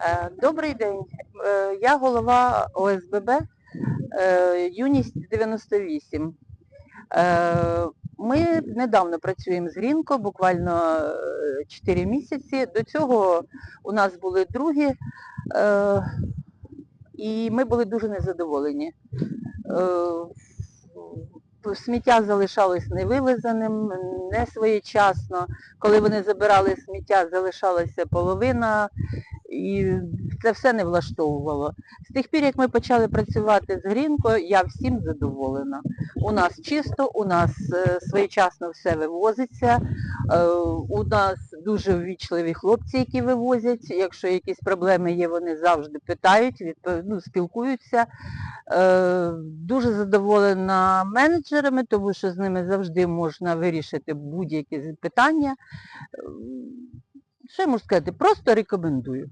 Е, Добрий день. Е, Я голова ОСББ е, Юність 98. Е, Ми недавно працюємо з Грінко, буквально 4 місяці. До цього у нас були другі, і ми були дуже незадоволені. Сміття залишалось невивезеним, не своєчасно. Коли вони забирали сміття, залишалася половина, і це все не влаштовувало. З тих пір, як ми почали працювати з Грінко, я всім задоволена. У нас чисто, у нас е, своєчасно все вивозиться, е, у нас дуже ввічливі хлопці, які вивозять. Якщо якісь проблеми є, вони завжди питають, відпов- ну, спілкуються. Е, Дуже задоволена менеджерами, тому що з ними завжди можна вирішити будь-які питання. Що я можу сказати? Просто рекомендую.